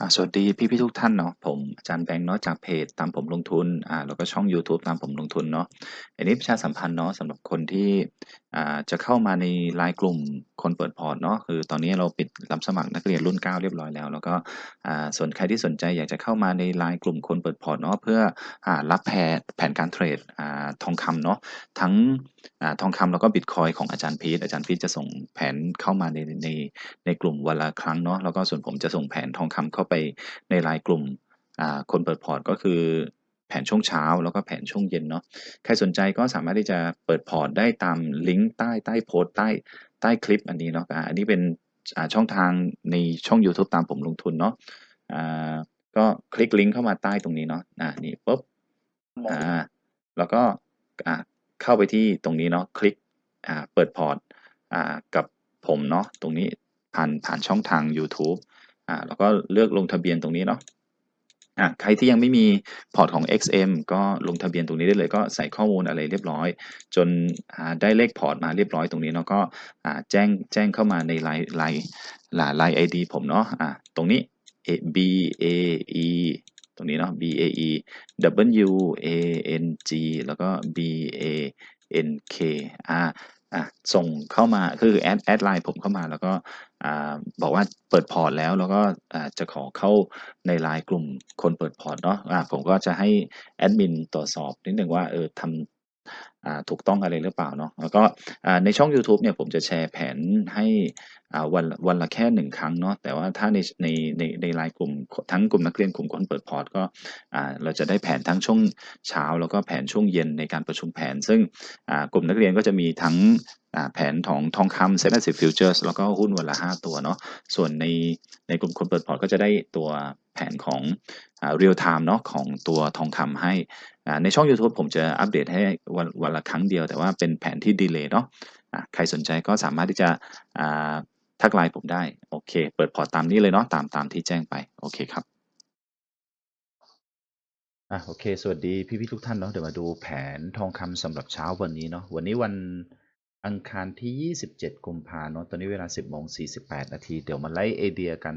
อ่าสวัสดีพี่ๆทุกท่านเนาะผมอาจารย์แบงค์เนาะจากเพจตามผมลงทุนอ่าแล้วก็ช่องยูทูบตามผมลงทุนเนาะอันนี้ประชาสัมพันธ์เนาะสำหรับคนที่อ่าจะเข้ามาในไลน์กลุ่มคนเปิดพอร์ตเนาะคือตอนนี้เราปิดรับสมัครนักเรียนรุ่น 9 เรียบร้อยแล้ว แล้วก็อ่าส่วนใครที่สนใจอยากจะเข้ามาในไลน์กลุ่มคนเปิดพอร์ตเนาะเพื่ออ่ารับแผนแผนการเทรดอ่าทองคำเนาะทั้งอ่าทองคำแล้วก็บิตคอยของอาจารย์พีทอาจารย์พีทจะส่งแผนเข้ามาในในในกลุ่มวันละครั้งเนาะแล้วก็ส่วนผมจะส่งแผนทองคำเข้าไปในไลน์กลุ่มคนเปิดพอร์ตก็คือแผนช่วงเช้าแล้วก็แผนช่วงเย็นเนาะใครสนใจก็สามารถที่จะเปิดพอร์ตได้ตามลิงก์ใต้ใต้โพสต์ใต้ใต้คลิปอันนี้เนาะอันนี้เป็นช่องทางในช่อง YouTube ตามผมลงทุนเนาะอ่าก็คลิกลิงก์เข้ามาใต้ตรงนี้เนาะอ่านี่ปุ๊บอ่าแล้วก็อ่าเข้าไปที่ตรงนี้เนาะคลิกอ่าเปิดพอร์ตอ่ากับผมเนาะตรงนี้ผ่านผ่านช่องทาง YouTube อ่าแล้วก็เลือกลงทะเบียนตรงนี้เนาะอ่าใครที่ยังไม่มีพอร์ตของ XM ก็ลงทะเบียนตรงนี้ได้เลยก็ใส่ข้อมูลอะไรเรียบร้อย จนอ่าได้เลขพอร์ตมาเรียบร้อยตรงนี้เนาะก็อ่าแจ้งแจ้งเข้ามาในไลน์ไลน์ไลน์ไอดีผมเนาะอ่าตรงนี้ B A E ตรงนี้เนาะ B A E W A N G แล้วก็ B A N K อ่าอะส่งเข้ามาคือแอดแอดไลน์ผมเข้ามาแล้วก็ บอกว่าเปิดพอร์ตแล้วแล้วก็จะขอเข้าในไลน์กลุ่มคนเปิดพอร์ตเนาะะผมก็จะให้แอดมินตรวจสอบนิดหนึ่งว่าเออทำ ถูกต้องอะไรหรือเปล่าเนาะแล้วก็ในช่อง YouTube เนี่ยผมจะแชร์แผนให้วันวันละแค่หนึ่งครั้งเนาะแต่ว่าถ้าในในในในไลน์กลุ่มทั้งกลุ่มนักเรียนกลุ่มคนเปิดพอร์ตก็เราจะได้แผนทั้งช่วงเช้า แล้วก็แผนช่วงเย็นในการประชุมแผน ซึ่งกลุ่มนักเรียนก็จะมีทั้งแผนของทองคำเซ็นต์สิบฟิวเจอร์สแล้วก็หุ้นวันละ 5 ตัวเนาะส่วนในในกลุ่มคนเปิดพอร์ตก็จะได้ตัวแผนของเรียลไทม์เนาะของตัวทองคำให้ ในช่อง YouTube ผมจะอัปเดตให้วันวันละครั้งเดียว แต่ว่าเป็นแผนที่ดีเลย์เนาะใครสนใจก็สามารถที่จะทักไลน์ผมได้ โอเค เปิดพอร์ตตามนี้เลยเนาะตามตามที่แจ้งไป โอเคครับอะโอเค สวัสดีพี่พี่ทุกท่านเนาะเดี๋ยวมาดูแผนทองคำสำหรับเช้าวันนี้เนาะวันนี้วันอังคารที่ 27 กุมภาเนาะตอนนี้เวลา 10โมง48 นาที เดี๋ยวมาไล่ไอเดียกัน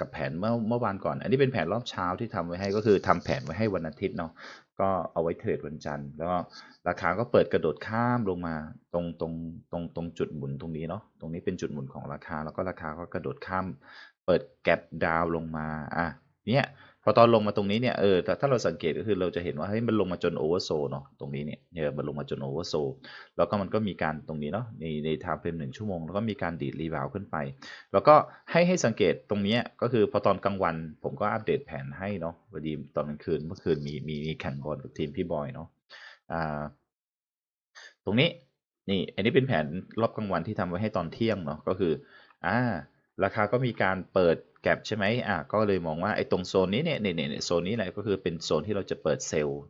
กับแผนเมื่อเมื่อวานก่อน อันนี้เป็นแผนรอบเช้าที่ทำไว้ให้ก็คือทำแผนไว้ให้วันอาทิตย์เนาะก็เอาไว้เทรดวันจันทร์แล้วก็ราคาก็เปิดกระโดดข้ามลงมาตรงตรงตรงตรงจุดหมุนตรงนี้เนาะตรงนี้เป็นจุดหมุนของราคาแล้วก็ราคาก็กระโดดข้าม เปิดแกลบดาวลงมาอะเนี่ย พอตอนลงมาตรงนี้เนี่ยเออถ้าเราสังเกตก็คือเราจะเห็นว่าเฮ้ยมันลงมาจนโอเวอร์โซเนาะตรงนี้เนี่ยเนี่ยมันลงมาจนโอเวอร์โซแล้วก็มันก็มีการตรงนี้เนาะในในไทม์เฟรมหนึ่งชั่วโมงแล้วก็มีการดีดรีบาวขึ้นไป แล้วก็ให้ให้สังเกตตรงนี้ก็คือพอตอนกลางวันผมก็อัปเดตแผนให้เนาะพอดีตอนกลางคืนเมื่อคืนมีมีมีแข่งบอลกับทีมพี่บอยเนาะอ่าตรงนี้นี่อันนี้เป็นแผนรอบกลางวันที่ทำไว้ให้ตอนเที่ยงเนาะก็คืออ่า ราคาก็มีการเปิดแก็บใช่ไหมอ่าก็เลยมองว่าไอ้ตรงโซนนี้เนี่ยเนี่ยเนี่ยโซนนี้แหละก็คือเป็นโซนที่เราจะเปิดเซลล์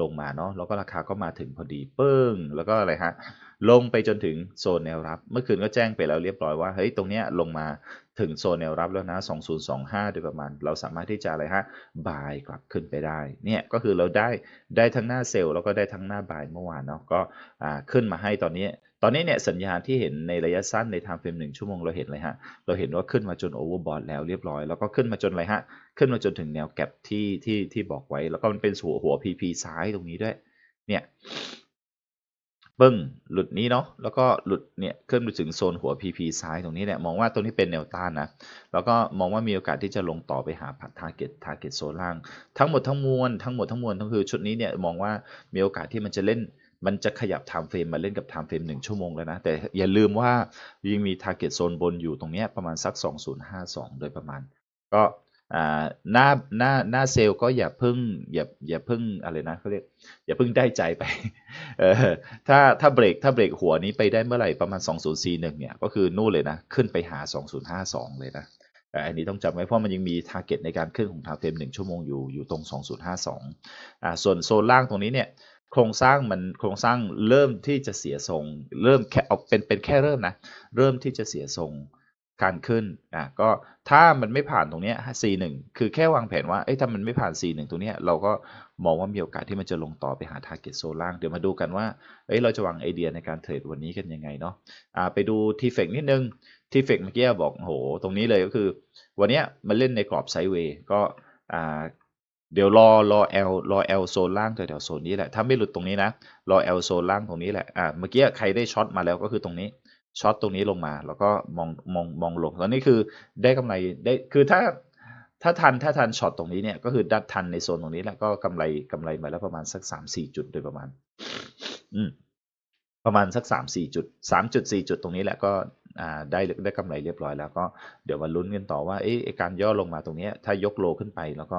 ลงมาเนาะแล้วก็ราคาก็มาถึงพอดีปึ้ง แล้วก็อะไรฮะลงไปจนถึงโซนแนวรับ เมื่อคืนก็แจ้งไปแล้วเรียบร้อยว่าเฮ้ยตรงเนี้ยลงมาถึงโซนแนวรับแล้วนะ 2025 โดยประมาณ เราสามารถที่จะอะไรฮะบายกลับขึ้นไปได้เนี่ยก็คือเราได้ได้ทั้งหน้าเซลล์แล้วก็ได้ทั้งหน้าบายเมื่อวานเนาะก็อ่าขึ้นมาให้ตอนนี้ ตอนนี้เนี่ยสัญญาณที่เห็นในระยะสั้นใน time frame หนึ่งชั่วโมงเราเห็นเลยฮะ เราเห็นว่าขึ้นมาจนโอเวอร์บอทแล้วเรียบร้อย แล้วก็ขึ้นมาจนอะไรฮะ ขึ้นมาจนถึงแนวแก็บที่ที่ที่บอกไว้ แล้วก็มันเป็นหัวหัว PP ซ้ายตรงนี้ด้วย เนี่ยปึ้งหลุดนี้เนาะแล้วก็หลุดเนี่ยขึ้นไปถึงโซนหัว PP ซ้ายตรงนี้เนี่ยมองว่าตรงนี้เป็นแนวต้านนะแล้วก็มองว่ามีโอกาสที่จะลงต่อไปหา target target โซนล่าง ทั้งหมดทั้งมวลทั้งหมดทั้งมวลก็คือชุดนี้เนี่ยมองว่ามีโอกาสที่มันจะเล่น มันจะขยับ time frame มาเล่นกับ time frame 1 ชั่วโมงแล้วนะ แต่อย่าลืมว่ายังมี target โซนบนอยู่ตรงเนี้ยประมาณสัก 2052 โดยประมาณ ก็หน้าหน้าหน้าเซลล์ก็อย่าเพิ่งอย่าอย่าเพิ่งอะไรนะเขาเรียกอย่าเพิ่งได้ใจไปเออถ้าถ้าเบรกถ้าเบรกหัวนี้ไปได้เมื่อไหร่ประมาณ 2041 เนี่ย ก็คือนู่นเลยนะ ขึ้นไปหา 2052 เลยนะแต่อันนี้ต้องจำไว้เพราะมันยังมี t a r g e t ในการขึ้นของทาเฟรม1ชั่วโมงอยู่อยู่ตรง 2052อ่าส่วนโซนล่างตรงนี้เนี่ย ครงสร้างมันโครงสร้างเริ่มที่จะเสียทรง เริ่มแค่เอาเป็นเป็นแค่เริ่มนะเริ่มที่จะเสียทรงการขึ้นอะก็ถ้ามันไม่ผ่านตรงเนี้ย C1 คือแค่วางแผนว่าเอ้ยถ้ามันไม่ผ่าน C1 ตรงเนี้ยเราก็มองว่ามีโอกาสที่มันจะลงต่อไปหา target โซล่าง เดี๋ยวมาดูกันว่าเอ้ยเราจะวางไอเดียในการเทรดวันนี้กันยังไงเนาะอ่าไปดู t f e c นิดนึง t f e c เมื่อกี้บอกโหตรงนี้เลยก็คือ วันเนี้ยมันเล่นในกรอบไซด์เวย์ก็อ่า เดี๋ยวรอรอ L รอ L โซนล่างแถวๆโซนนี้แหละ ถ้าไม่หลุดตรงนี้นะ รอ L โซนล่างตรงนี้แหละ อ่า เมื่อกี้ใครได้ช็อตมาแล้วก็คือตรงนี้ ช็อตตรงนี้ลงมา แล้วก็มองมองมองลง แล้วนี่คือได้กำไรได้ คือถ้าถ้าทันถ้าทันช็อตตรงนี้เนี่ยก็คือดัดทันในโซนตรงนี้แหล้วก็กำไรกำไรมาแล้วประมาณสักสามสี่จุดโดยประมาณ อืมประมาณสักสามสี่จุดสามจุดสี่จุดตรงนี้แหละก็ ได้ได้กำไรเรียบร้อยแล้วก็เดี๋ยวมาลุ้นกันต่อว่าเอ๊ะไอ้การย่อลงมาตรงนี้ถ้ายกโลขึ้นไปแล้วก็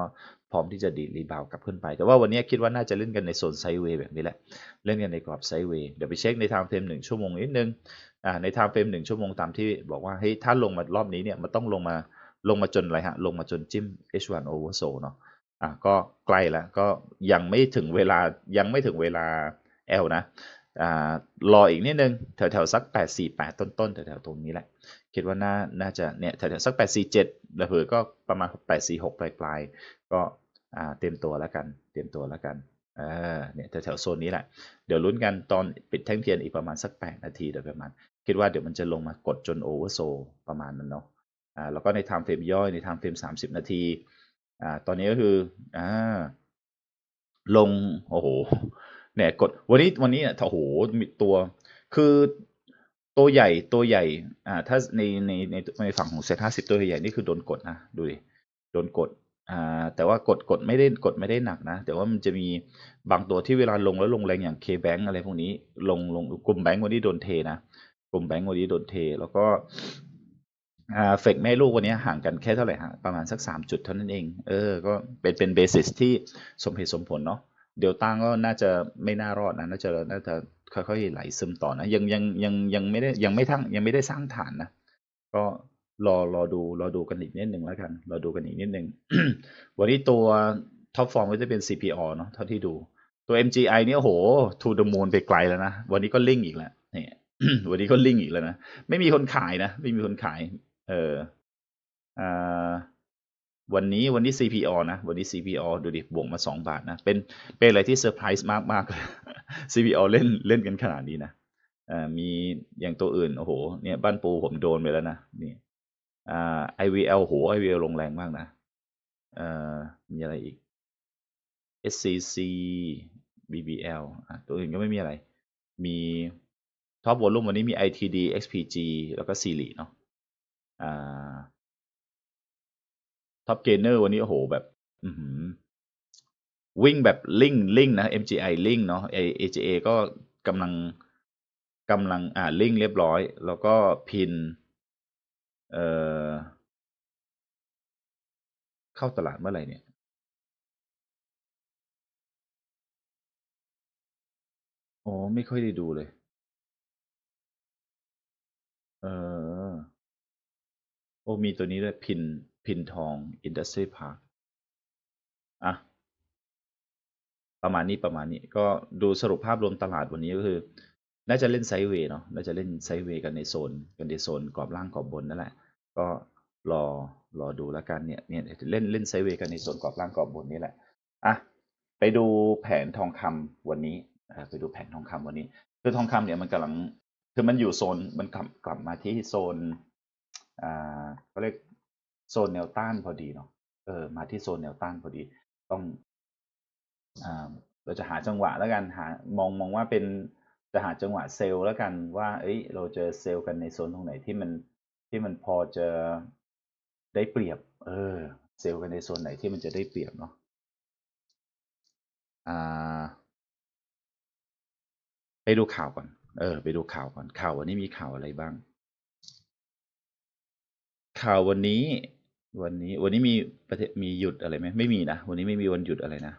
พร้อมที่จะดีรีบาวกลับขึ้นไป แต่ว่าวันนี้คิดว่าน่าจะเล่นกันในโซนไซเวย์แบบนี้แหละ เล่นกันในกรอบไซเวย์เดี๋ยวไปเช็คในไทม์เฟรมหนึ่งชั่วโมงนิดนึงอ่าในไทม์เฟรมหนึ่งชั่วโมงตามที่บอกว่าเฮ้ยถ้าลงมารอบนี้เนี่ยมันต้องลงมาลงมาจนอะไรฮะลงมาจนจิ้ม H1 over s o เนาะอะก็ใกล้แล้วก็ยังไม่ถึงเวลายังไม่ถึงเวลา L นะ รออีกนิดนึงแถวๆสัก 848 ต้นๆแถวๆตรงนี้แหละ คิดว่าน่าน่าจะเนี่ยแถวๆสัก 847แล้วเผื่อก็ประมาณ 846 ปลายๆ ก็เตรียมตัวแล้วกัน เตรียมตัวแล้วกันเนี่ยแถวๆโซนนี้แหละ เดี๋ยวลุ้นกันตอนปิดแท่งเทียนอีกประมาณสัก 8 นาทีโดยประมาณ คิดว่าเดี๋ยวมันจะลงมากดจนโอเวอร์โซประมาณนั้นเนาะอ่าแล้วก็ในไทม์เฟรมย่อยในไทม์เฟรม30 นาทีอ่าตอนนี้ก็คืออ่าลงโอ้โห เนี่ยกดวันนี้วันนี้เนี่ยโอ้โหมีตัวคือตัวใหญ่ตัวใหญ่อ่าถ้าในในในในฝั่งของเซ็ตห้าสิบตัวใหญ่นี่คือโดนกดนะดูดิโดนกดอ่าแต่ว่ากดกดไม่ได้กดไม่ได้หนักนะ แต่ว่ามันจะมีบางตัวที่เวลาลงแล้วลงแรงอย่าง K-Bank อะไรพวกนี้ลงลงกลุ่มแบงก์วันนี้โดนเทนะกลุ่มแบงก์วันนี้โดนเท แล้วก็อ่าเฟกแม่ลูกวันนี้ห่างกันแค่เท่าไหร่ฮะประมาณสักสามจุดเท่านั้นเอง เออ ก็เป็นเป็นเบสิสที่สมเหตุสมผลเนาะ เดี๋ยวตั้งก็น่าจะไม่น่ารอดนะน่าจะน่าจะค่อยๆไหลซึมต่อนะยังยังยังยังไม่ได้ยังไม่ทั้งยังไม่ได้สร้างฐานนะก็รอรอดูรอดูกันอีกนิดหนึ่งแล้วกันรอดูกันอีกนิดหนึ่งวันนี้ตัวท็อปฟอร์มก็จะเป็น CPO เนาะเท่าที่ดูตัว MGI เนี่ยโห to the moon ไปไกลแล้วนะ วันนี้ก็ลิ่งอีกแล้วเนี่ยวันนี้ก็ลิ่งอีกแล้วนะ ไม่มีคนขายนะ ไม่มีคนขาย เอออ่า วันนี้วันนี้ CPO นะวันนี้ CPO ดูดิบวกมาสองบาทนะเป็นเป็นอะไรที่เซอร์ไพรส์มากมากเลย CPO เล่นเล่นกันขนาดนี้นะอ่ามีอย่างตัวอื่นโอ้โหเนี่ยบ้านปูผมโดนไปแล้วนะนี่อ่า IVL โห IVL ลงแรงมากนะเอ่อมีอะไรอีก SCC BBL ตัวอื่นก็ไม่มีอะไร มีท็อปวอลลุ่มวันนี้มี ITD XPG แล้วก็ s i r i เนาะอ่า ท็อปเกนเนอร์วันนี้โอ้โหแบบอืวิ่งแบบลิงลิงนะ MGI ลิงเนาะ AGA ก็กำลังกำลังอ่าลิงเรียบร้อย แล้วก็พิน เอ่อ เข้าตลาดเมื่อไหร่เนี่ย โอ๋อไม่ค่อยได้ดูเลย เออ โอ้มีตัวนี้ด้วยพิน พินทองอินดัสทรีพาร์คอะประมาณนี้ประมาณนี้ก็ดูสรุปภาพรวมตลาดวันนี้ก็คือ น่าจะเล่นไซด์เวย์เนาะน่าจะเล่นไซด์เวย์กันในโซน กันในโซนกรอบล่างกรอบบนนั่นแหละ ก็รอรอดูแล้วกันเนี่ยเนี่ยเล่นเล่นไซด์เวย์กันในโซนกรอบล่างกรอบบนนี่แหละอะไปดูแผนทองคำวันนี้อ่าไปดูแผนทองคำวันนี้ คือทองคำเนี่ยมันกำลังคือมันอยู่โซนมันกลับกลับมาที่โซนอ่าเขาเรียก โซนแนวต้านพอดีเนาะเออมาที่โซนแนวต้านพอดี ต้องอ่าเราจะหาจังหวะแล้วกันหามองมองว่าเป็นจะหาจังหวะเซลล์แล้วกันว่า เอ้ย เราเจอเซลล์กันในโซนตรงไหนที่มันที่มันพอจะได้เปรียบ เออ เซลล์กันในโซนไหนที่มันจะได้เปรียบเนาะอ่า ไปดูข่าวก่อน เออ ไปดูข่าวก่อนข่าววันนี้มีข่าวอะไรบ้าง ข่าววันนี้ วันนี้วันนี้มีประเทศมีหยุดอะไรไหมไม่มีนะ วันนี้ไม่มีวันหยุดอะไรนะ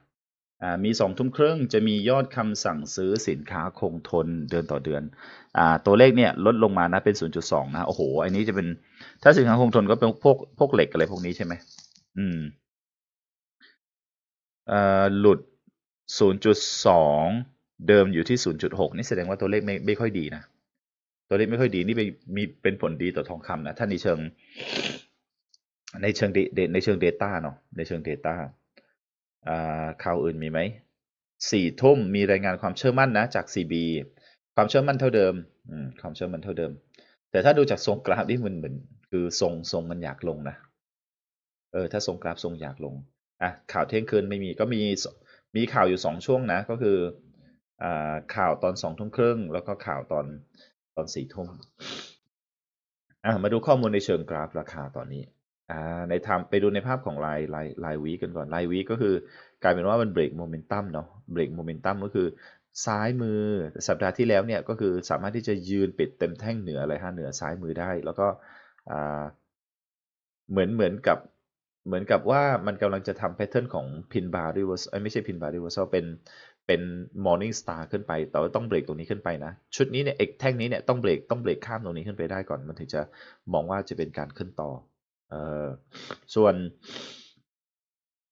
อ่ามีสองทุ่มครึ่งจะมียอดคำสั่งซื้อสินค้าคงทนเดือนต่อเดือนอ่าตัวเลขเนี่ยลดลงมานะเป็น 0.2 นะโอ้โหอันนี้จะเป็นถ้าสินค้าคงทนก็เป็นพวกพวกเหล็กอะไรพวกนี้ใช่ไหมอืมเอ่อหลุด 0.2 เดิมอยู่ที่ 0.6 นี่แสดงว่าตัวเลขไม่ไม่ค่อยดีนะตัวเลขไม่ค่อยดีนี่ไปมีเป็นผลดีต่อทองคำนะถ้าในเชิง ในเชิง da- da- ในเชิง Data เนาะในเชิง Data อ่าข่าวอื่นมีไหมสี่ทุ่มมีรายงานความเชื่อมั่นนะจาก CB ความเชื่อมั่นเท่าเดิมอืมความเชื่อมั่นเท่าเดิม แต่ถ้าดูจากทรงกราฟนี่มันเหมือนคือทรงทรงมันอยากลงนะเออถ้าทรงกราฟทรงอยากลงอะข่าวเที่ยงคืนไม่มีก็มีมีข่าวอยู่สองช่วงนะ ก็คืออ่าข่าวตอนสองทุ่มครึ่งแล้วก็ข่าวตอนตอนสี่ทุ่มอะมาดูข้อมูลในเชิงกราฟราคาตอนนี้ ในทำไปดูในภาพของลายลายลายวีกันก่อนลายวีก็คือกลายเป็นว่ามันเบรกโมเมนตัมเนาะเบรกโมเมนตัมก็คือซ้ายมือสัปดาห์ที่แล้วเนี่ยก็คือสามารถที่จะยืนปิดเต็มแท่งเหนืออะไรฮะเหนือซ้ายมือได้ แล้วก็อ่าเหมือนเหมือนกับเหมือนกับว่ามันกำลังจะทำแพทเทิร์นของพินบาร์ริเวอร์สไม่ใช่พินบาร์ริเวอร์สเป็นเป็นมอร์นิ่งสตาร์ขึ้นไป แต่ว่าต้องเบรกตรงนี้ขึ้นไปนะ ชุดนี้เนี่ยเอกแท่งนี้เนี่ยต้องเบรกต้องเบรกข้ามตรงนี้ขึ้นไปได้ก่อน มันถึงจะมองว่าจะเป็นการขึ้นต่อ เออส่วน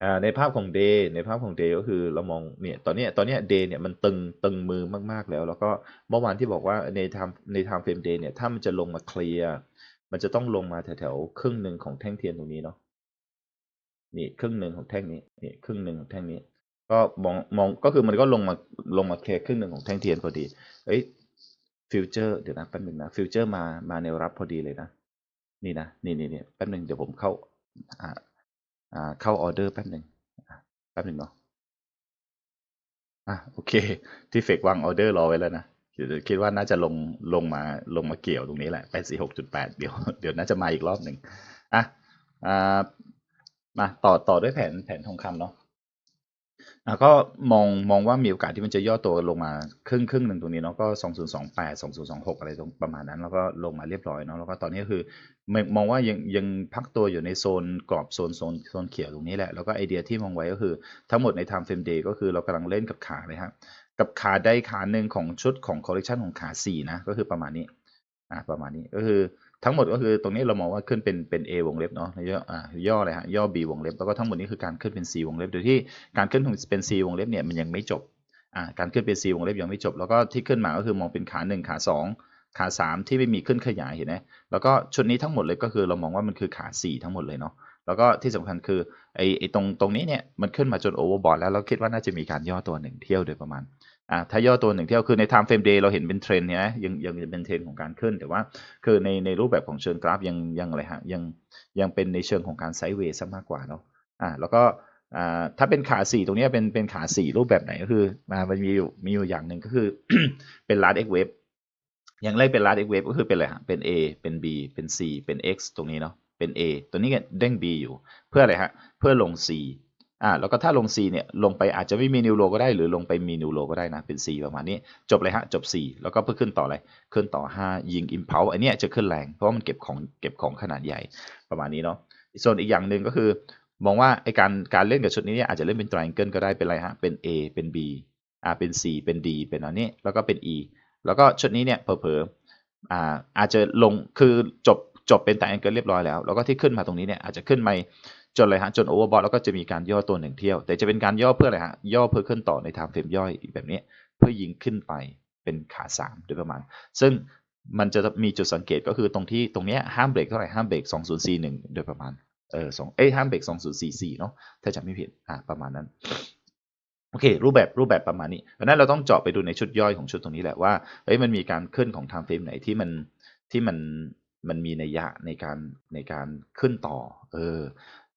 อ่าในภาพของ day ในภาพของ day ก็คือเรามองเนี่ยตอนเนี้ยตอนเนี้ย day เนี่ยมันตึงตึงมือมากๆแล้ว แล้วก็เมื่อวานที่บอกว่าใน time ใน time frame day เนี่ยถ้ามันจะลงมาเคลียร์มันจะต้องลงมาแถวๆครึ่งหนึ่งของแท่งเทียนตรงนี้เนาะนี่ครึ่งหนึ่งของแท่งนี้นี่ครึ่งหนึ่งของแท่งนี้ ก็มองมองก็คือมันก็ลงมาลงมาเคลียร์ครึ่งหนึ่งของแท่งเทียนพอดีเอ้ยฟิวเจอร์เดี๋ยวนะแป๊บหนึงนะฟิวเจอร์มามาแนวรับพอดีเลยนะ นี่นะนี่นี่นี่แป๊บหนึ่งเดี๋ยวผมเข้าอ่าอ่าเข้าออเดอร์แป๊บหนึงอะแป๊บหนึ่งเนาะอะโอเค ที่เฟกวางออเดอร์รอไว้แล้วนะเดี๋ยวคิดว่าน่าจะลงลงมาลงมาเกี่ยวตรงนี้แหละแปดสี่หกจุดแปดเดี๋ยวเดี๋ยวน่าจะมาอีกรอบหนึ่งอะอ่ามาต่อต่อด้วยแผนแผนทองคำเนาะ ก็มองมองว่ามีโอกาสที่มันจะย่อตัวลงมาครึ่งครึ่งหนึ่งตรงนี้เนาะก็สองศูนย์สอะไรตรงประมาณนั้น แล้วก็ลงมาเรียบร้อยเนาะแล้วก็ตอนนี้ก็คือมมองว่ายังยังพักตัวอยู่ในโซนกรอบโซนโซนโซนเขียวตรงนี้แหละ แล้วก็ไอเดียที่มองไว้ก็คือทั้งหมดใน time frame day ก็คือเรากำลังเล่นกับขาเลยครับกับขาใดขาหนึ่งของชุดของ collection ของขาสี่นะก็คือประมาณนี้อ่าประมาณนี้ก็คือ ทั้งหมดก็คือตรงนี้เรามองว่าขึ้นเป็นเป็น A วงเล็บเนาะย่ออ่าย่ออะไรฮะย่อ B วงเล็บแล้วก็ทั้งหมดนี้คือการขึ้นเป็น C วงเล็บโดยที่การขึ้นเป็น C วงเล็บเนี่ยมันยังไม่จบอ่าการขึ้นเป็น C วงเล็บยังไม่จบ แล้วก็ที่ขึ้นมาก็คือมองเป็นขาหนึ่งขาสองขาสามที่ไม่มีขึ้นขยายเห็นไหมแล้วก็ชุดนี้ทั้งหมดเลยก็คือเรามองว่ามันคือขาสี่ทั้งหมดเลยเนาะแล้วก็ที่สำคัญคือไอ้ไอ้ตรงตรงนี้เนี่ยมันขึ้นมาจนโอเวอร์บอทแล้วเราคิดว่าน่าจะมีการย่อตัวหนึ่งเที่ยวโดยประมาณ อ่าถ้าย่อตัวหนึ่งเที่ยวคือใน time frame day เราเห็นเป็นเทรนเนี่ยนะยังยังเป็นเทรนของการขึ้น แต่ว่าคือในในรูปแบบของเชิงกราฟยังยังอะไรฮะยังยังเป็นในเชิงของการไซด์เวย์ซะมากกว่าเนาะอ่าแล้วก็อ่าถ้าเป็นขาสี่ตรงเนี้ยเป็นเป็นขาสี่รูปแบบไหนก็คือมามันมีอยู่มีอยู่อย่างหนึ่งก็คือเป็น large x wave อย่างแรกเป็น large x wave ก็คือเป็นอะไรฮะเป็น A เป็น B เป็น C เป็น X ตรงนี้เนาะเป็น A ตัวนี้เนี่ยเด้ง B อยู่เพื่ออะไรฮะเพื่อลง C อ่าแล้วก็ถ้าลง C เนี่ยลงไปอาจจะไม่มีนิวโลก็ได้หรือลงไปมีนิวโลก็ได้นะเป็น C ประมาณนี้ จบเลยฮะจบ 4 แล้วก็เพื่อขึ้นต่ออะไรขึ้นต่อ 5 ยิง impulse อันนี้จะขึ้นแรงเพราะว่ามันเก็บของเก็บของขนาดใหญ่ประมาณนี้เนาะส่วนอีกอย่างหนึ่งก็คือ มองว่าไอการการเล่นกับชุดนี้เนี่ยอาจจะเล่นเป็น triangle ก็ได้เป็นอะไรฮะเป็น A เป็น B อ่าเป็น C เป็น D เป็นอันนี้แล้วก็เป็น E แล้วก็ชุดนี้เนี่ยเผลอๆอ่าอาจจะลงคือจบจบเป็น triangle เรียบร้อยแล้ว แล้วก็ที่ขึ้นมาตรงนี้เนี่ยอาจจะขึ้นมา จนอะไรฮะจน overbought แล้วก็จะมีการย่อตัวหนึ่งเที่ยว แต่จะเป็นการย่อเพื่ออะไรฮะย่อเพื่อขึ้นต่อใน time frame ย่อยแบบนี้เพื่อยิงขึ้นไปเป็นขาสามโดยประมาณ ซึ่งมันจะมีจุดสังเกตก็คือตรงที่ตรงเนี้ยห้ามเบรกเท่าไหร่ห้ามเบรก2041 โดยประมาณเออสองเอ้ห้ามเบรกสองศูนย์สี่สี่เนาะถ้าจำไม่ผิดอ่าประมาณนั้นโอเค รูปแบบรูปแบบประมาณนี้เพราะนั้นเราต้องเจาะไปดูในชุดย่อยของชุดตรงนี้แหละว่าเอ้ยมันมีการขึ้นของ time frame ไหนที่มันที่มันมันมีนัยยะในการในการขึ้นต่อ เออ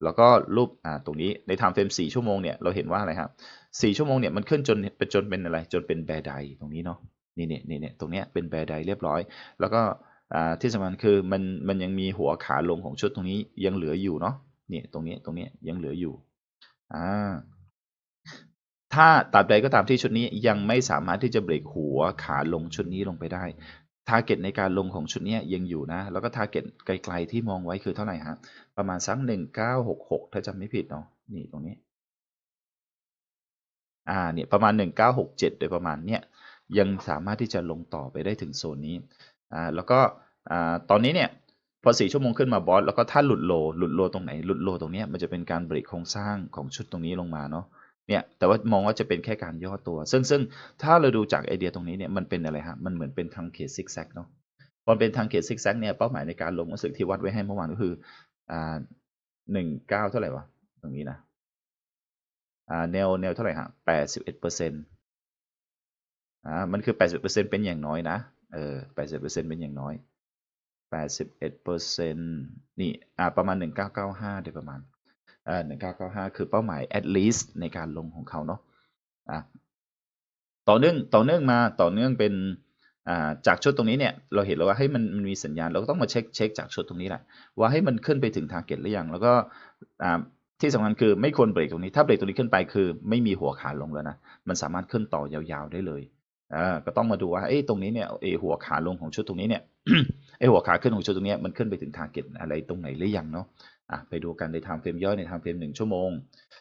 แล้วก็รูปอ่าตรงนี้ใน time frame สี่ชั่วโมงเนี่ยเราเห็นว่าอะไรครับสี่ชั่วโมงเนี่ยมันขึ้นจนเป็นจนเป็นอะไรจนเป็นแบร์ไดตรงนี้เนาะนี่เนี่ยนี่เนี่ยตรงเนี้ยเป็นแบร์ไดเรียบร้อย แล้วก็อ่าที่สำคัญคือมันมันยังมีหัวขาลงของชุดตรงนี้ยังเหลืออยู่เนาะเนี่ยตรงนี้ตรงนี้ยังเหลืออยู่อ่าถ้าตราบใดก็ตามที่ชุดนี้ยังไม่สามารถที่จะเบรกหัวขาลงชุดนี้ลงไปได้ ทาร์เก็ตในการลงของชุดนี้ยังอยู่นะ แล้วก็ทาร์เก็ตไกลๆที่มองไว้คือเท่าไหร่ฮะ ประมาณสักหนึ่งเก้าหกหกถ้าจำไม่ผิดเนาะ นี่ตรงนี้ อ่า เนี่ยประมาณ 1967 โดยประมาณเนี้ยยังสามารถที่จะลงต่อไปได้ถึงโซนนี้ อ่า แล้วก็ อ่า ตอนนี้เนี่ยพอ4ชั่วโมงขึ้นมาบอส แล้วก็ถ้าหลุดโล หลุดโลตรงไหน หลุดโลตรงเนี้ยมันจะเป็นการเบรกโครงสร้างของชุดตรงนี้ลงมาเนาะ เนี่ยแต่ว่ามองว่าจะเป็นแค่การย่อตัว ซึ่งซึ่งถ้าเราดูจากไอเดียตรงนี้เนี่ยมันเป็นอะไรฮะมันเหมือนเป็นทางเคสซิกแซกเนาะพอเป็นทางเขตซิกแซกเนี่ยเป้าหมายในการลงรู้สึกที่วัดไว้ให้เมื่อวานก็คืออ่าหนึ่งเก้าเท่าไหร่วะตรงนี้นะอ่าแนวแนวเท่าไหร่ฮะแปดสิบเอ็ดเปอร์เซ็นต์อ่ามันคือแปดสิบเปอร์เซ็นเป็นอย่างน้อยนะเออแปดสิบเปอร์เซ็นเป็นอย่างน้อยแปดสิบเอ็ดเปอร์เซ็นต์นี่อ่าประมาณหนึ่งเก้าเก้าห้าโดยประมาณ อ่าหนึ่งเก้าเก้าห้าคือเป้าหมาย at least ในการลงของเขาเนาะอะต่อเนื่องต่อเนื่องมาต่อเนื่องเป็นอ่าจากชุดตรงนี้เนี่ยเราเห็นแล้วว่าให้มันมันมีสัญญาณเราก็ต้องมาเช็คเช็คจากชุดตรงนี้แหละว่าให้มันขึ้นไปถึงทาร์เก็ตหรือยังแล้วก็อ่าที่สำคัญคือไม่ควรเบรกตรงนี้ ถ้าเบรกตรงนี้ขึ้นไปคือ ไม่มีหัวขาลงแล้วนะมันสามารถขึ้นต่อยาวๆได้เลยอ่าก็ต้องมาดูว่าเอ้ตรงนี้เนี่ยเออหัวขาลงของชุดตรงนี้เนี่ยไอหัวขาขึ้นของชุดตรงนี้มันขึ้นไปถึงทาร์เก็ตอะไรตรงไหนหรือยังเนาะ ไปดูกันในไทม์เฟรมย่อยในไทม์เฟรมหนึ่งชั่วโมง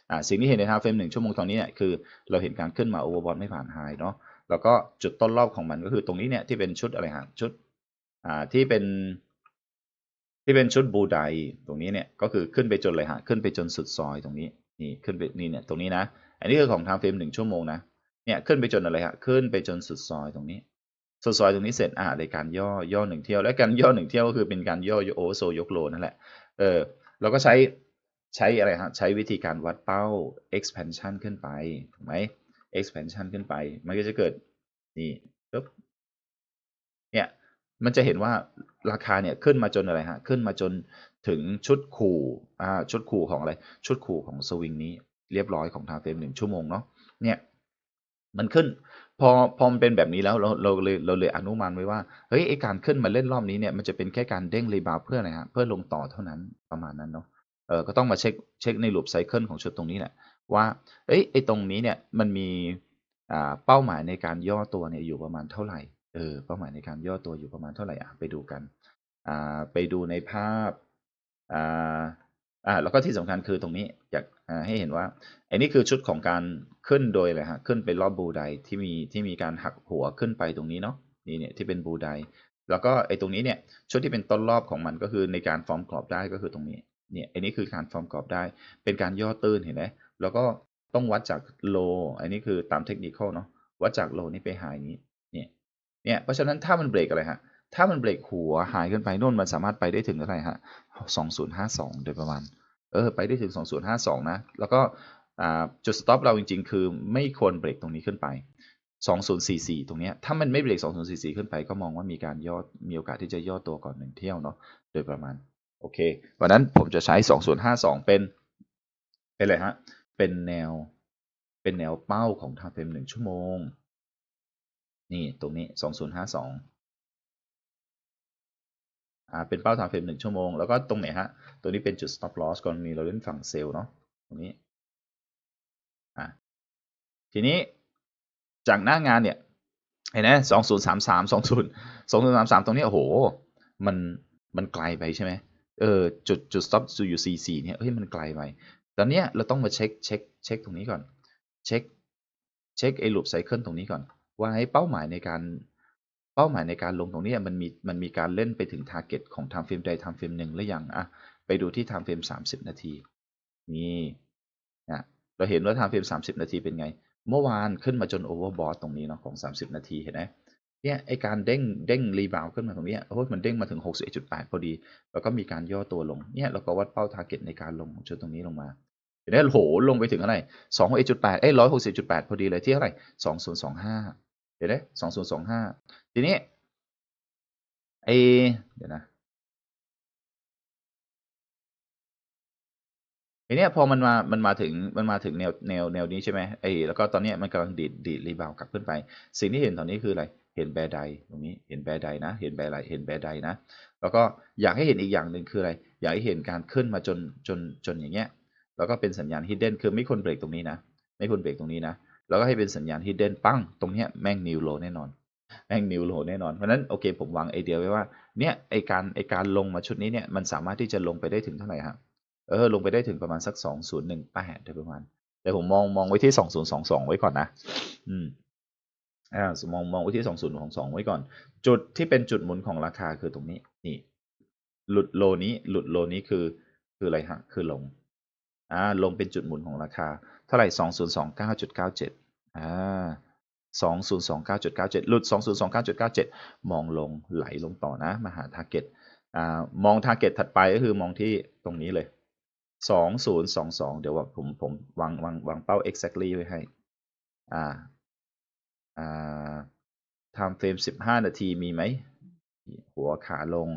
อ่าสิ่งที่เห็นในไทม์เฟรมหนึ่งชั่วโมงตอนนี้เนี่ยคือเราเห็นการขึ้นมาโอเวอร์บอทไม่ผ่านไฮเนาะแล้วก็จุดต้นรอบของมันก็คือตรงนี้เนี่ยที่เป็นชุดอะไรฮะชุดอ่าที่เป็นที่เป็นชุดบูไดตรงนี้เนี่ยก็คือขึ้นไปจนเลยฮะขึ้นไปจนสุดซอยตรงนี้นี่ขึ้นไปนี่เนี่ยตรงนี้นะ อันนี้คือของทางเฟรมหนึ่งชั่วโมงนะเนี่ยขึ้นไปจนอะไรฮะขึ้นไปจนสุดซอยตรงนี้ สุดซอยตรงนี้เสร็จอ่าในการย่อย่อหนึ่งเที่ยวและการย่อหนึ่งเที่ยวก็คือเป็นการย่อโอเวอร์โซยกโลนั่นแหละเออ เราก็ใช้ใช้อะไรฮะใช้วิธีการวัดเป้า expansion ขึ้นไปถูกไหม expansion ขึ้นไป มันก็จะเกิดนี่ปึ๊บเนี่ยมันจะเห็นว่าราคาเนี่ยขึ้นมาจนอะไรฮะขึ้นมาจนถึงชุดขู่อ่าชุดขู่ของอะไรชุดขู่ของสวิงนี้เรียบร้อยของทางเฟรมหนึ่งชั่วโมงเนาะเนี่ยมันขึ้น พอพอมันเป็นแบบนี้แล้วเราเราเลยเราเลยอนุมานไว้ว่าเฮ้ยไอการขึ้นมาเล่นรอบนี้เนี่ยมันจะเป็นแค่การเด้งรีบาวเพื่ออะไรฮะเพื่อลงต่อเท่านั้นประมาณนั้นเนาะเออก็ต้องมาเช็คเช็คในลูปไซเคิลของชุดตรงนี้แหละว่าเอ้ยไอตรงนี้เนี่ยมันมีอ่าเป้าหมายในการย่อตัวเนี่ยอยู่ประมาณเท่าไหร่เออเป้าหมายในการย่อตัวอยู่ประมาณเท่าไหร่อะไปดูกันอ่าไปดูในภาพอ่าอ่าแล้วก็ที่สำคัญคือตรงนี้อยาก ให้เห็นว่าไอ้นี่คือชุดของการขึ้นโดยอะไรฮะขึ้นไปรอบบูไดที่มีที่มีการหักหัวขึ้นไปตรงนี้เนาะนี่เนี่ยที่เป็นบูไดแล้วก็ไอ้ตรงนี้เนี่ยชุดที่เป็นต้นรอบของมันก็คือในการฟอร์มกรอบได้ก็คือตรงนี้เนี่ยไอ้นี่คือการฟอร์มกรอบได้ เป็นการย่อตื้นเห็นไหมแล้วก็ต้องวัดจากโลอันนี้คือตามเทคนิคเนาะวัดจากโลนี้ไปไฮนี้เนี่ยเนี่ยเพราะฉะนั้นถ้ามันเบรกอะไรฮะถ้ามันเบรกหัวหายขึ้นไปนู่นมันสามารถไปได้ถึงเท่าไหร่ฮะ2052 โดยประมาณ เออไปได้ถึง 2052 นะ แล้วก็จุดสต็อปเราจริง ๆ คือไม่ควรเบรกตรงนี้ขึ้นไป 2044 ตรงเนี้ยถ้ามันไม่เบรก 2044 ขึ้นไปก็มองว่ามีการย่อมีโอกาสที่จะย่อตัวก่อนหนึ่งเที่ยวเนาะโดยประมาณโอเควันนั้นผมจะใช้ 2052 เป็นเป็นอะไรฮะเป็นแนวเป็นแนวเป้าของทางเฟรมหนึ่งชั่วโมง นี่ตรงนี้ 2052 อ่าเป็นเป้าทางเฟรมหนึ่งชั่วโมง แล้วก็ตรงไหนฮะ ตัวนี้เป็นจุด stop loss กรณีเราเล่นฝั่งเซลล์เนาะตรงนี้อ่าทีนี้จากหน้างานเนี่ยเห็นไหม2033 20 2033ตรงนี้โอ้โห มันมันไกลไปใช่ไหมเออจุดจุด stop อยู่44เนี่ยเฮ้ยมันไกลไปตอนเนี้ยเราต้องมาเช็คเช็คเช็คตรงนี้ก่อน เช็คเช็คไอ้ loop cycle ตรงนี้ก่อนว่าไอ้เป้าหมายในการ เป้าหมายในการลงตรงนี้มันมีมันมีการเล่นไปถึง target ของ time frame ใด time frame หนึ่งหรือยังอะไปดูที่ time frame 30 นาที นี่นะเราเห็นว่า time frame 30 นาทีเป็นไง เมื่อวานขึ้นมาจน overbought ตรงนี้เนาะของ 30 นาทีเห็นไหมเนี่ยไอการเด้งเด้งรีบาวขึ้นมาตรงนี้โอ้ยมันเด้งมาถึง 61.8 พอดี แล้วก็มีการย่อตัวลงเนี่ยเราก็วัดเป้า target ในการลงของชุดตรงนี้ลงมาเห็นไหมโหลงไปถึงอะไร261.8เอ้ย160.8 พอดีเลยที่เท่าไหร่2025 เห็นไหม2025ทีนี้ไอเดี๋ยวนะทีนี้พอมันมา มันมาถึง มันมาถึงแนว แนว แนวนี้ใช่ไหมไอ้แล้วก็ตอนนี้มันกำลังดีด ดีดรีบาวกลับขึ้นไป สิ่งที่เห็นตอนนี้คืออะไร เห็นแบร์ไดตรงนี้ เห็นแบร์ไดนะ เห็นแบร์ไดเห็นแบร์ไดนะ แล้วก็อยากให้เห็นอีกอย่างหนึ่งคืออะไร อยากให้เห็นการขึ้นมาจน จน จนอย่างเงี้ย แล้วก็เป็นสัญญาณ hidden คือไม่ควรเบรกตรงนี้นะ ไม่ควรเบรกตรงนี้นะ แล้วก็ให้เป็นสัญญาณ hidden ปั้ง ตรงเนี้ยแม่ง new low แน่นอน แม่ง new low แน่นอน เพราะฉะนั้นโอเคผมวางไอเดียไว้ว่าเนี่ยไอการไอการลงมาชุดนี้เนี่ยมันสามารถที่จะลงไปได้ถึงเท่าไหร่ครับเออลงไปได้ถึงประมาณสัก 2018โดยประมาณ แต่ผมมองมองไว้ที่ 2022 ไว้ก่อนนะ อืมอ่ามองมองไว้ที่ 2022 ไว้ก่อน จุดที่เป็นจุดหมุนของราคาคือตรงนี้นี่ หลุดโลนี้หลุดโลนี้คือคืออะไรฮะคือลงอ่าลงเป็นจุดหมุนของราคา เท่าไหร่ 2029.97อ่า2029.97 หลุด 2029.97 มองลงไหลลงต่อนะมาหา target อ่ามอง target ถัดไปก็คือมองที่ตรงนี้เลย 2022 เดี๋ยวผมผมวางวางวางเป้า exactly ไว้ให้อ่าอ่า time frame 15 นาทีมีไหม หัวขาลง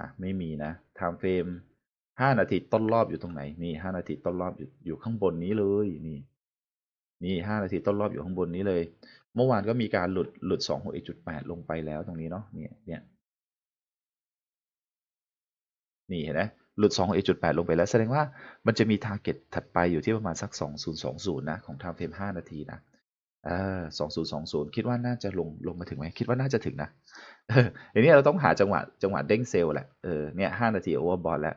อะ ไม่มีนะ time frame 5นาทีต้นรอบอยู่ตรงไหน นี่5นาทีต้นรอบอยู่อยู่ข้างบนนี้เลยนี่ นี่5นาทีต้นรอบอยู่ข้างบนนี้เลย เมื่อวานก็มีการหลุดหลุด261.8ลงไปแล้วตรงนี้เนาะเนี่ยเนี่ยนี่เห็นไหมหลุด261.8 ลงไปแล้วแสดงว่ามันจะมี target ถัดไปอยู่ที่ประมาณสัก 2020 นะ ของ time frame 5 นาทีนะเออ2020 คิดว่าน่าจะลงลงมาถึงไหมคิดว่าน่าจะถึงนะเออทีนี้เราต้องหาจังหวะจังหวะเด้งเซลล์แหละเออเนี่ย5นาที overbought แล้ว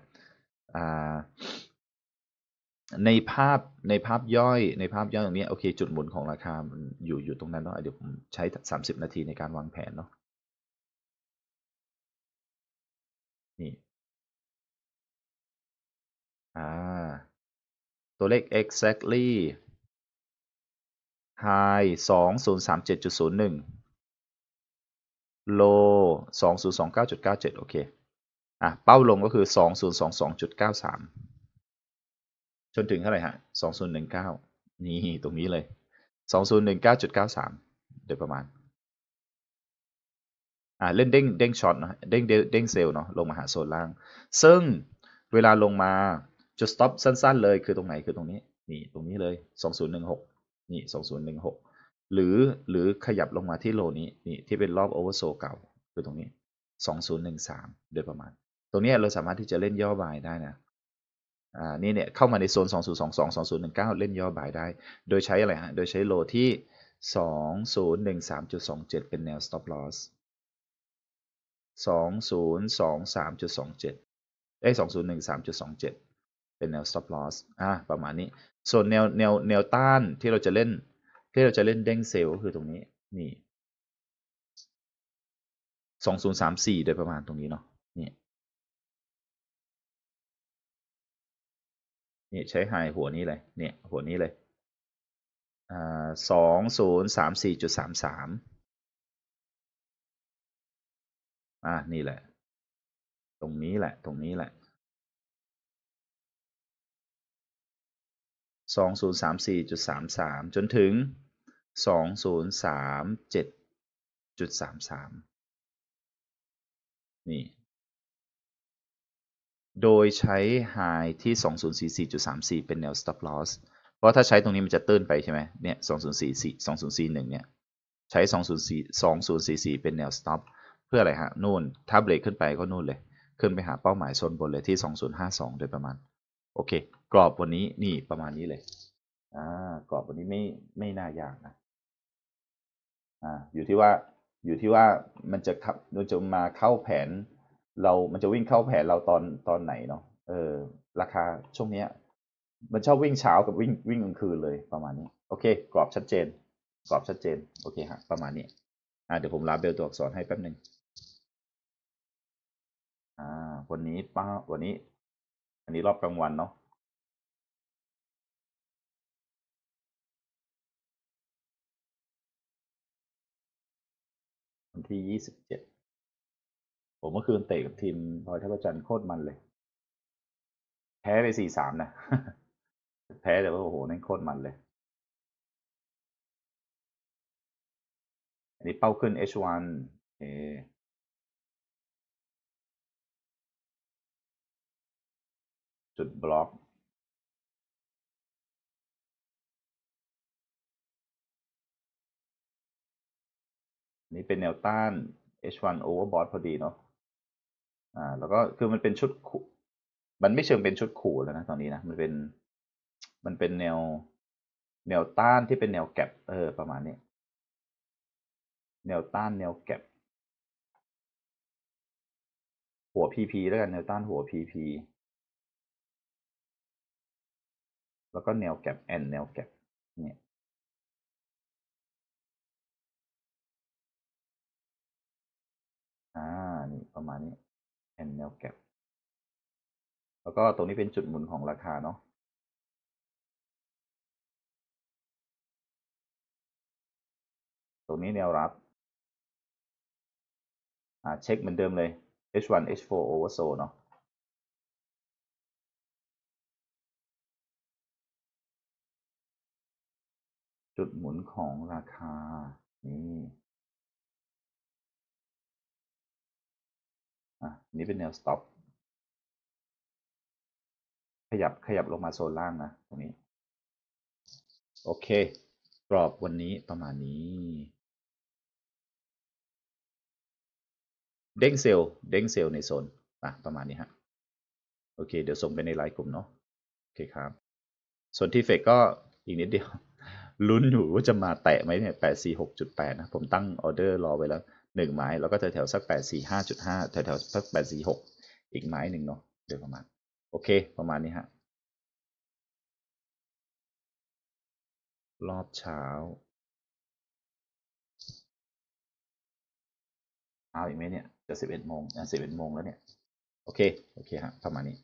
ในภาพในภาพย่อยในภาพย่อยตรงนี้โอเค จุดหมุนของราคามันอยู่อยู่ตรงนั้นเนาะเดี๋ยวผมใช้ 30 นาทีในการวางแผนเนาะนี่อ่าตัวเลข exactly high 2037.01 low 2029.97 โอเค อะเป้าลงก็คือ 2022.93 จนถึงเท่าไหร่ฮะ 2019 นี่ตรงนี้เลย 2019.93 โดยประมาณ อ่าเล่นเด้งเด้งช็อตนะเด้งเด้งเด้งเซลล์เนาะลงมาหาโซนล่าง ซึ่งเวลาลงมาจุด stop สั้นๆเลยคือตรงไหนคือตรงนี้ นี่ตรงนี้เลย 2016 นี่ 2016 หรือหรือขยับลงมาที่โลนี้นี่ที่เป็นรอบโอเวอร์โซเก่าคือตรงนี้ 2013 โดยประมาณ ตรงนี้เราสามารถที่จะเล่นย่อบายได้นะอ่านี่เนี่ยเข้ามาในโซน 2022 2019 เล่นย่อบายได้ โดยใช้อะไรฮะ โดยใช้โลที่ 2013.27 เป็นแนว stop loss 2023.27 เอ้ย 2013.27 เป็นแนว stop loss อ่าประมาณนี้ ส่วนแนวแนวแนวต้านที่เราจะเล่น ที่เราจะเล่นเด้งเซลล์ก็คือตรงนี้ นี่ 2034 โดยประมาณตรงนี้เนาะ นี่ใช้ไฮหัวนี้เลยเนี่ยหัวนี้เลยอ่า2034.33อ่านี่แหละ ตรงนี้แหละ ตรงนี้แหละสองศูนย์สามสี่จุดสามสามจนถึงสองศูนย์สามเจ็ดจุดสามสามนี่ โดยใช้ High ที่ 2044.34 เป็นแนว stop loss เพราะถ้าใช้ตรงนี้มันจะตื้นไปใช่ไหมเนี่ย 2044 2041 เนี่ย ใช้ 2044 2044 เป็นแนว stop เพื่ออะไรฮะ นู่น ถ้าเบรกขึ้นไปก็นู่นเลย ขึ้นไปหาเป้าหมายโซนบนเลยที่ 2052 โดยประมาณ โอเค กรอบวันนี้นี่ประมาณนี้เลย อ่า กรอบวันนี้ไม่ไม่น่ายากนะ อ่า อยู่ที่ว่า อยู่ที่ว่ามันจะขับมันจะมาเข้าแผน เรามันจะวิ่งเข้าแผนเราตอนตอนไหนเนาะเออ ราคาช่วงเนี้ย มันชอบวิ่งเช้ากับวิ่งวิ่งกลางคืนเลยประมาณนี้ โอเค กรอบชัดเจน กรอบชัดเจน โอเคฮะประมาณนี้อ่าเดี๋ยวผมลาเบลตัวอักษรให้แป๊บหนึ่งอ่า วันนี้ป้าวันนี้ อันนี้รอบกลางวันเนาะวันที่ยี่สิบเจ็ด ผมเมื่อคืนเตะกับทีมพลอยทัพจันทร์โคตรมันเลย แพ้ไปสี่สามนะ แพ้แต่ว่าโอ้โหนั่นโคตรมันเลย อันนี้เป้าขึ้น H1 เอจุดบล็อก นี่เป็นแนวต้าน H1 overbought พอดีเนาะ อ่า แล้วก็คือมันเป็นชุดขู่มันไม่เชิงเป็นชุดขู่แล้วนะตอนนี้นะมันเป็น มันเป็นแนวแนวต้านที่เป็นแนวแก็บเออ ประมาณนี้แนวต้านแนวแก็บหัว PP แล้วกันแนวต้านหัว PP แล้วก็แนวแก็บแอนแนวแก็บเนี่ยอ่านี่ประมาณนี้ แอนแนวแก็บแล้วก็ตรงนี้เป็นจุดหมุนของราคาเนาะตรงนี้แนวรับอ่าเช็คเหมือนเดิมเลย H1 H4 oversold เนาะจุดหมุนของราคา นี่ นี่เป็นแนว stop ขยับขยับลงมาโซนล่างนะตรงนี้ โอเค กรอบวันนี้ประมาณนี้ เด้งเซลล์เด้งเซลล์ในโซนอะประมาณนี้ฮะ โอเค เดี๋ยวส่งไปในไลน์กลุ่มเนาะโอเคครับ ส่วนที่เฟกก็อีกนิดเดียวลุ้นอยู่ว่าจะมาแตะไหมเนี่ยแปดสี่หกจุดแปดนะ ผมตั้งออเดอร์รอไว้แล้ว หนึ่งไม้แล้วก็แถวๆสักแปดสี่ห้าจุดห้าแถวสักแปดสี่หกอีกไม้หนึ่งเนาะโดยประมาณ โอเค ประมาณนี้ฮะ รอบเช้า เอาอีกไหมเนี่ย จะสิบเอ็ดโมงอะสิบเอ็ดโมงแล้วเนี่ย โอเค โอเคฮะ ประมาณนี้